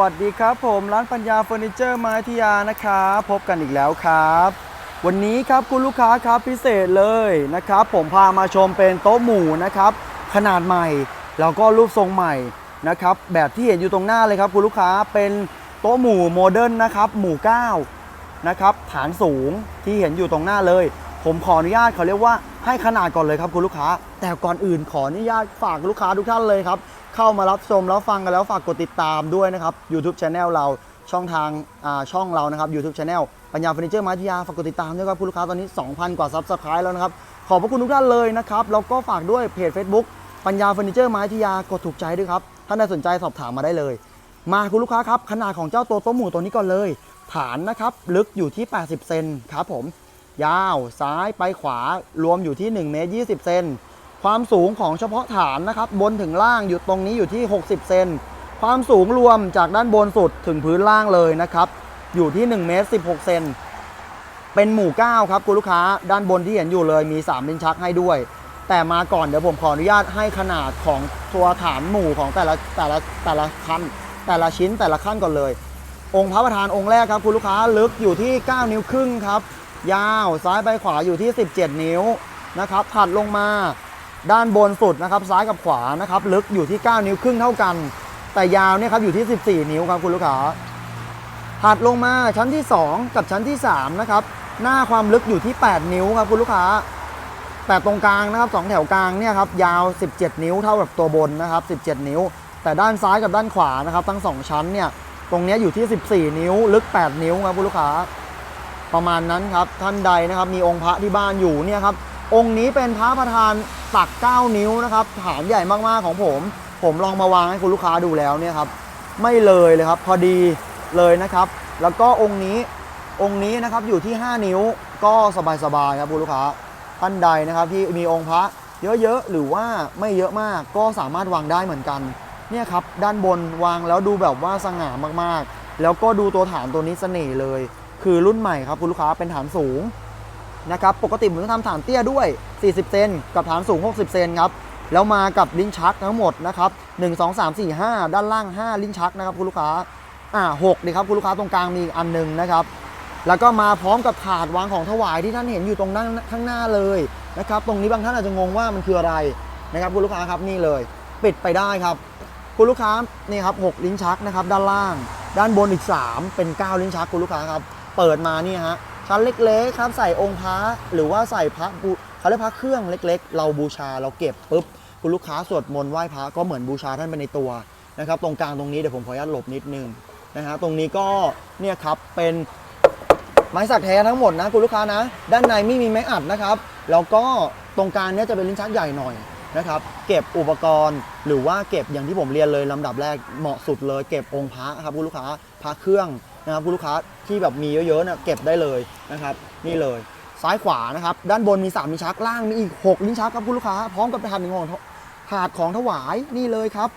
วัสดีครับผมร้านปัญญาเฟอร์นิเจอร์ไม้ทิยานะครับพบกันอีกแล้วครับ วันนี้ครับคุณลูกค้าครับพิเศษเลยนะครับ ผมพามาชมเป็นโต๊ะหมู่นะครับ ขนาดใหม่แล้วก็รูปทรงใหม่นะครับ แบบที่เห็นอยู่ตรงหน้าเลยครับคุณลูกค้าเป็นโต๊ะหมู่โมเดิร์นนะครับหมู่9นะครับฐานสูงที่เห็นอยู่ตรงหน้าเลย ผมขออนุญาตเขาเรียกว่า ให้ขนาดก่อนเลยครับคุณลูกค้า แต่ก่อนอื่นขออนุญาตฝากลูกค้าทุกท่านเลยครับ เข้ามารับชมแล้วฟังกันแล้วฝากกดติดตามด้วยนะครับ YouTube Channel เราช่องทางอ่าช่องเรานะครับ YouTube Channel ปัญญาเฟอร์นิเจอร์มาทิยาฝากกดติดตามด้วยครับคุณลูกค้าตอนนี้ 2,000 กว่า Subscribe แล้วนะครับ ขอบพระคุณทุกท่านเลยนะครับ แล้วก็ฝากด้วยเพจ Facebook ปัญญาเฟอร์นิเจอร์มาทิยากดถูกใจด้วยครับ ท่านใดสนใจสอบถามมาได้เลย มาคุณลูกค้าครับ ขนาดของเจ้าตัวโต๊ะหมู่ตัวนี้ก่อนเลย ฐานนะครับ ลึกอยู่ที่ 80 เซนครับผม ยาวซ้ายไปขวารวมอยู่ที่1เมตร20เซนความสูงของเฉพาะฐานนะครับบนถึงล่างอยู่ตรงนี้อยู่ที่ 60 เซนความสูงรวมจากด้านบนสุดถึงพื้นล่างเลยนะครับอยู่ที่1เมตร16เซนเป็นหมู่9ครับคุณลูกค้าด้านบนที่เห็นอยู่เลยมี3ลิ้นชักให้ด้วย แต่มาก่อนเดี๋ยวผมขออนุญาตให้ขนาดของตัวฐานหมู่ของแต่ละแต่ละแต่ละขั้นแต่ละชิ้นแต่ละขั้นก่อนเลย องค์พระประธานองค์แรกครับคุณลูกค้าลึกอยู่ที่ 9 นิ้วครึ่งครับ ยาวซ้ายไปขวาอยู่ที่ 17 นิ้วนะครับถัดลงมาด้านบนสุดนะครับซ้ายกับขวานะครับลึกอยู่ที่ 9 นิ้วครึ่งเท่ากัน แต่ยาวเนี่ยครับอยู่ที่ 14 นิ้วครับคุณลูกค้าถัดลงมาชั้นที่ 2 กับชั้นที่3นะครับหน้าความลึกอยู่ที่ 8 นิ้วครับคุณลูกค้าแต่ตรงกลางนะครับสองแถวกลางเนี่ยครับยาว 17 นิ้วเท่ากับตัวบนนะครับ 17 นิ้ว แต่ด้านซ้ายกับด้านขวานะครับ ทั้งสองชั้นเนี่ยตรงนี้อยู่ที่ 14 นิ้ว ลึก 8 นิ้วครับคุณลูกค้า ประมาณนั้นครับท่านใดนะครับมีองค์พระที่บ้านอยู่เนี่ยครับองค์นี้เป็นพระประธานตัก 9 นิ้วนะครับฐานใหญ่มากๆของผม ผมลองมาวางให้คุณลูกค้าดูแล้วเนี่ยครับไม่เลยเลยครับพอดีเลยนะครับ แล้วก็องค์นี้องค์นี้นะครับอยู่ที่ 5 นิ้วก็สบายๆครับคุณลูกค้าท่านใดนะครับที่มีองค์พระเยอะๆหรือว่าไม่เยอะมากก็สามารถวางได้เหมือนกันเนี่ยครับด้านบนวางแล้วดูแบบว่าสง่ามากๆ แล้วก็ดูตัวฐานตัวนี้เสน่ห์เลย คือรุ่นใหม่ครับคุณลูกค้าเป็นฐานสูงนะครับปกติผมจะทำฐานเตี้ยด้วย 40 เซนกับฐานสูง 60 เซนครับแล้วมากับลิ้นชักทั้งหมดนะครับ1 2 3 4 5 ด้านล่าง 5 ลิ้นชักนะครับคุณลูกค้าอ่า6นี่ครับคุณลูกค้าตรงกลางมีอีกอันหนึงนะครับแล้วก็มาพร้อมกับถาดวางของถวายที่ท่านเห็นอยู่ตรงนั่งข้างหน้าเลยนะครับตรงนี้บางท่านอาจจะงงว่ามันคืออะไรนะครับคุณลูกค้าครับนี่เลย ปิดไปได้ครับ คุณลูกค้านี่ครับ6ลิ้นชักนะครับด้านล่าง ด้านบนอีก 3 เป็น 9 ลิ้นชักคุณลูกค้าครับ เปิดมานี่ฮะชั้นเล็กๆครับใส่องค์พระหรือว่าใส่พระบูเขาเรียกพระเครื่องเล็ก ๆ เราบูชาเราเก็บปุ๊บคุณลูกค้าสวดมนต์ไหว้พระก็เหมือนบูชาท่านไปในตัวนะครับตรงกลางตรงนี้เดี๋ยวผมขออนุญาตหลบนิดนึงนะฮะตรงนี้ก็เนี่ยครับเป็นไม้สักแท้ทั้งหมดนะคุณลูกค้านะ ด้านในไม่มีไม้อัดนะครับ แล้วก็ตรงกลางเนี่ยจะเป็นลิ้นชักใหญ่หน่อย นะครับเก็บอุปกรณ์ หรือว่าเก็บอย่างที่ผมเรียนเลยลำดับแรกเหมาะสุดเลย เก็บองค์พระครับคุณลูกค้าพระเครื่องนะครับคุณลูกค้าที่แบบมีเยอะๆเนี่ยเก็บได้เลยนะครับนี่เลยซ้ายขวานะครับด้านบนมี3ลิ้นชักล่างมีอีก6ลิ้นชักครับคุณลูกค้าพร้อมกับถาดหนึ่งของถาดของถวายนี่เลยครับ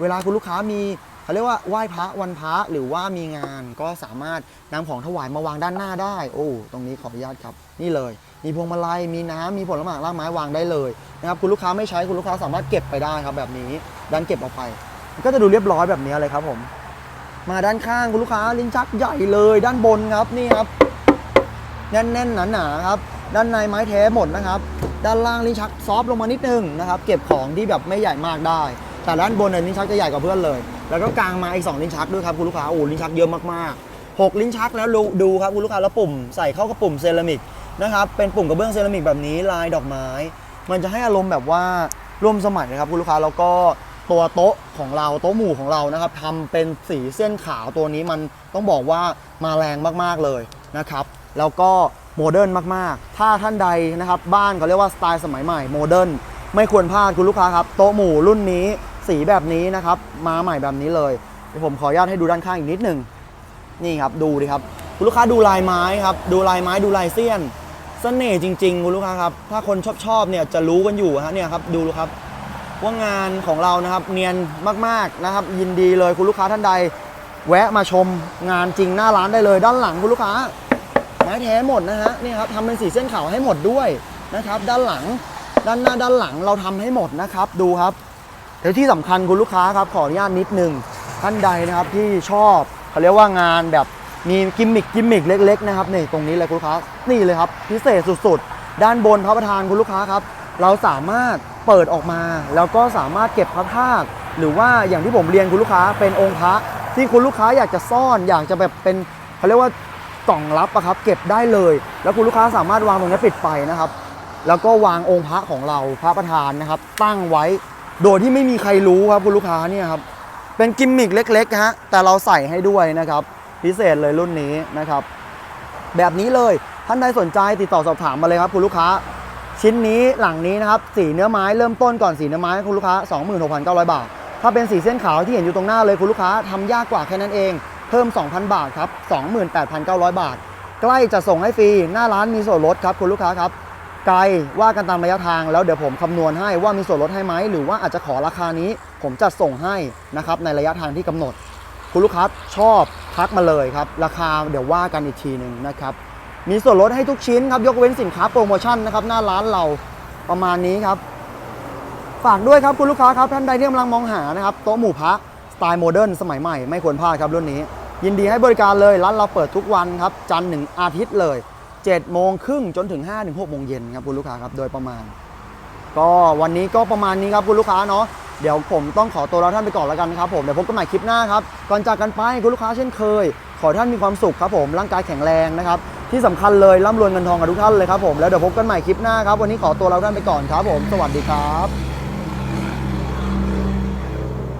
เวลาคุณลูกค้ามี เขาเรียกว่าไหว้พระวันพระหรือว่ามีงานก็สามารถนำของถวายมาวางด้านหน้าได้ โอ้ตรงนี้ขออนุญาตครับ นี่เลย มีพวงมาลัยมีน้ำมีผลไม้รากไม้วางได้เลยนะครับคุณลูกค้าไม่ใช้คุณลูกค้าสามารถเก็บไปได้ครับแบบนี้ดันเก็บออกไป ก็จะดูเรียบร้อยแบบนี้เลยครับผม มาด้านข้างคุณลูกค้าลิ้นชักใหญ่เลย ด้านบนครับนี่ครับแน่นๆหนาๆครับด้านในไม้แท้หมดนะครับ ด้านล่างลิ้นชักซอฟต์ลงมานิดนึงนะครับ เก็บของที่แบบไม่ใหญ่มากได้ แต่ด้านบนเนี่ยลิ้นชักจะใหญ่กว่าเพื่อนเลย แล้วก็กลางมาอีกสองลิ้นชักด้วยครับคุณลูกค้าโอ้ลิ้นชักเยอะมากๆหกลิ้นชักแล้วดูดูครับคุณลูกค้าแล้วปุ่มใส่เข้ากับปุ่มเซรามิกนะครับเป็นปุ่มกระเบื้องเซรามิกแบบนี้ลายดอกไม้ มันจะให้อารมณ์แบบว่าร่วมสมัยนะครับคุณลูกค้าแล้วก็ตัวโต๊ะของเราโต๊ะหมู่ของเรานะครับทำเป็นสีเส้นขาวตัวนี้มันต้องบอกว่ามาแรงมากๆเลยนะครับ แล้วก็โมเดิร์นมากๆ ถ้าท่านใดนะครับ บ้านเขาเรียกว่าสไตล์สมัยใหม่โมเดิร์นไม่ควรพลาดคุณลูกค้าครับ โต๊ะหมู่รุ่นนี้ สีแบบนี้นะครับมาใหม่แบบนี้เลยเดี๋ยวผมขออนุญาตให้ดูด้านข้างอีกนิดหนึ่งนี่ครับดูดิครับคุณลูกค้าดูลายไม้ครับดูลายไม้ดูลายเสี้ยนเสน่ห์จริงๆคุณลูกค้าครับถ้าคนชอบชอบเนี่ยจะรู้กันอยู่ฮะเนี่ยครับดูครับว่างานของเรานะครับเนียนมากๆนะครับ ยินดีเลยคุณลูกค้าท่านใด แวะมาชมงานจริงหน้าร้านได้เลย ด้านหลังคุณลูกค้าไม้แท้หมดนะฮะนี่ครับทำเป็นสีเส้นขาวให้หมดด้วยนะครับ ด้านหลังด้านหน้าด้านหลังเราทำให้หมดนะครับ ดูครับ แต่ที่สำคัญคุณลูกค้าครับขออนุญาตนิดนึงท่านใดนะครับที่ชอบเขาเรียกว่างานแบบมีกิมมิคกิมมิคเล็กๆนะครับนี่ตรงนี้เลยคุณลูกค้านี่เลยครับ พิเศษสุดๆ ด้านบนพระประธานคุณลูกค้าครับ เราสามารถเปิดออกมา แล้วก็สามารถเก็บพระธาตุหรือว่าอย่างที่ผมเรียนคุณลูกค้าเป็นองค์พระที่คุณลูกค้าอยากจะซ่อนอยากจะแบบเป็นเขาเรียกว่ากล่องลับอะครับเก็บได้เลย แล้วคุณลูกค้าสามารถวางตรงนี้ปิดไฟนะครับ แล้วก็วางองค์พระของเราพระประธานนะครับ ตั้งไว้ โดยที่ไม่มีใครรู้ครับคุณลูกค้าเนี่ยครับเป็นกิมมิคเล็กๆฮะแต่เราใส่ให้ด้วยนะครับ พิเศษเลยรุ่นนี้นะครับ แบบนี้เลยท่านใดสนใจติดต่อสอบถามมาเลยครับคุณลูกค้า ชิ้นนี้หลังนี้นะครับสีเนื้อไม้เริ่มต้นก่อนสีเนื้อไม้คุณลูกค้า 26,900 บาท ถ้าเป็นสีเส้นขาวที่เห็นอยู่ตรงหน้าเลยคุณลูกค้าทำยากกว่าแค่นั้นเอง เพิ่ม 2,000 บาทครับ28,900 บาท ใกล้จะส่งให้ฟรีหน้าร้านมีส่วนลดครับคุณลูกค้าครับ ไกลว่ากันตามระยะทาง แล้วเดี๋ยวผมคำนวณให้ว่ามีส่วนลดให้ไหมหรือว่าอาจจะขอราคานี้ ผมจัดส่งให้นะครับในระยะทางที่กำหนด คุณลูกค้าชอบทักมาเลยครับ ราคาเดี๋ยวว่ากันอีกทีหนึ่งนะครับมีส่วนลดให้ทุกชิ้นครับยกเว้นสินค้าโปรโมชั่นนะครับหน้าร้านเราประมาณนี้ครับ ฝากด้วยครับคุณลูกค้าครับท่านใดที่กำลังมองหานะครับโต๊ะหมู่พระสไตล์โมเดิร์นสมัยใหม่ไม่ควรพลาดครับรุ่นนี้ ยินดีให้บริการเลยร้านเราเปิดทุกวันครับจันทร์ถึงอาทิตย์เลย 7โมงครึ่งจนถึง5ถึง6โมงเย็นครับคุณลูกค้าครับโดยประมาณ ก็วันนี้ก็ประมาณนี้ครับคุณลูกค้าเนาะเดี๋ยวผมต้องขอตัวลาท่านไปก่อนแล้วกันครับผมเดี๋ยวพบกันใหม่คลิปหน้าครับก่อนจากกันไปคุณลูกค้าเช่นเคย ขอท่านมีความสุขครับผมร่างกายแข็งแรงนะครับที่สำคัญเลยร่ำรวยเงินทองกับทุกท่านเลยครับผมแล้วเดี๋ยวพบกันใหม่คลิปหน้าครับวันนี้ขอตัวลาท่านไปก่อนครับผม สวัสดีครับ